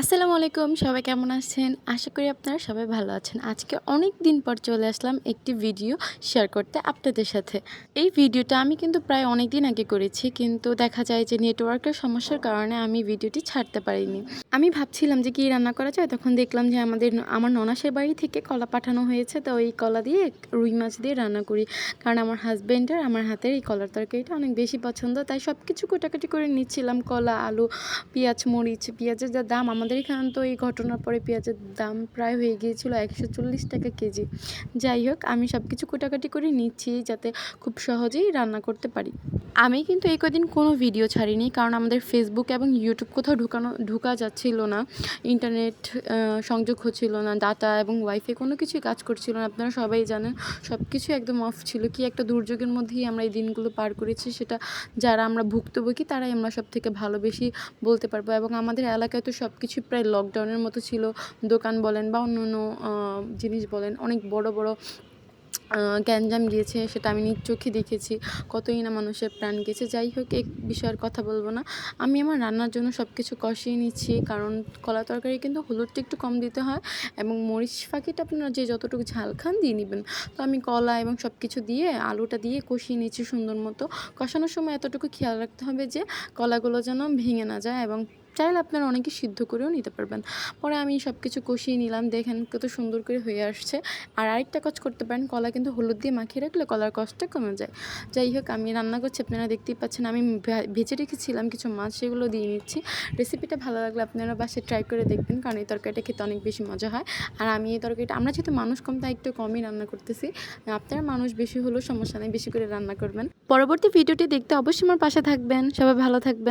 আসসালামু আলাইকুম, সবাই কেমন আছেন? আশা করি আপনারা সবাই ভালো আছেন। আজকে অনেক দিন পর চলে আসলাম একটি ভিডিও শেয়ার করতে আপনাদের সাথে। এই ভিডিওটা আমি কিন্তু প্রায় অনেক দিন আগে করেছি, কিন্তু দেখা যায় যে নেটওয়ার্কের সমস্যার কারণে আমি ভিডিওটি ছাড়তে পারিনি। আমি ভাবছিলাম যে কী রান্না করা যায়, তখন দেখলাম যে আমাদের আমার ননাসের বাড়ি থেকে কলা পাঠানো হয়েছে, তো এই কলা দিয়ে রুই মাছ দিয়ে রান্না করি। কারণ আমার হাজব্যান্ডের আমার হাতের এই কলার তরকারিটা অনেক বেশি পছন্দ, তাই সব কিছু কোটাকাটি করে নিচ্ছিলাম, কলা, আলু, পেঁয়াজ, মরিচ। পেঁয়াজের যা দাম, আমাদের এখানে তো এই ঘটনার পরে পেঁয়াজের দাম প্রায় হয়ে গিয়েছিল একশো চল্লিশ টাকা কেজি। যাই হোক, আমি সব কিছু কোটাকাটি করে নিচ্ছি যাতে খুব সহজেই রান্না করতে পারি। আমি কিন্তু এই কদিন কোনো ভিডিও ছাড়িনি, কারণ আমাদের ফেসবুক এবং ইউটিউব কোথাও ঢুকানো, ঢুকা যাচ্ছিল না ইন্টারনেট সংযোগ হচ্ছিল না ডাটা এবং ওয়াইফাই কোনো কিছুই কাজ করছিল না, আপনারা সবাই জানেন সব কিছু একদম অফ ছিল। কি একটা দুর্যোগের মধ্যেই আমরা এই দিনগুলো পার করেছি, সেটা যারা আমরা ভুক্তভোগী, তারাই আমরা সব থেকে ভালো বেশি বলতে পারব। এবং আমাদের এলাকায় তো সব কিছু প্রায় লকডাউনের মতো ছিল, দোকান বলেন বা অন্য অন্য জিনিস বলেন, অনেক বড় বড় গ্যাঞ্জাম গিয়েছে সেটা আমি নিজ চোখে দেখেছি, কতই না মানুষের প্রাণ গেছে। যাই হোক এই বিষয়ের কথা বলব না। আমি আমার রান্নার জন্য সব কিছু কষিয়ে নিচ্ছি, কারণ কলা তরকারি কিন্তু হলুদটা একটু কম দিতে হয় এবং মরিচ ফাঁকিটা আপনারা যে যতটুকু ঝাল খান দিয়ে নেবেন। তো আমি কলা এবং সব কিছু দিয়ে, আলুটা দিয়ে কষিয়ে নিচ্ছি সুন্দর মতো। কষানোর সময় এতটুকু খেয়াল রাখতে হবে যে কলাগুলো যেন ভেঙে না যায় এবং চাইলে আপনারা অনেকে সিদ্ধ করেও নিতে পারবেন। পরে আমি সব কিছু কষিয়ে নিলাম, দেখেন কত সুন্দর করে হয়ে আসছে। আর আরেকটা কাজ করতে পারেন, কলা কিন্তু হলুদ দিয়ে মাখিয়ে রাখলে কলার কষ্টটা কমে যায়। যাই হোক, আমি রান্না করছি, আপনারা দেখতেই পাচ্ছেন, আমি ভেজে রেখেছিলাম কিছু মাছ, সেগুলো দিয়ে নিচ্ছি। রেসিপিটা ভালো লাগলে আপনারা বাসায় ট্রাই করে দেখবেন, কারণ এই তরকারিটা খেতে অনেক বেশি মজা হয়। আর আমি এই তরকারিটা, আমরা যেহেতু মানুষ কম, তাই একটু কমই রান্না করতেছি। আপনারা মানুষ বেশি হলেও সমস্যা নেই, বেশি করে রান্না করবেন। পরবর্তী ভিডিওটি দেখতে অবশ্যই আমার পাশে থাকবেন। সবাই ভালো থাকবেন।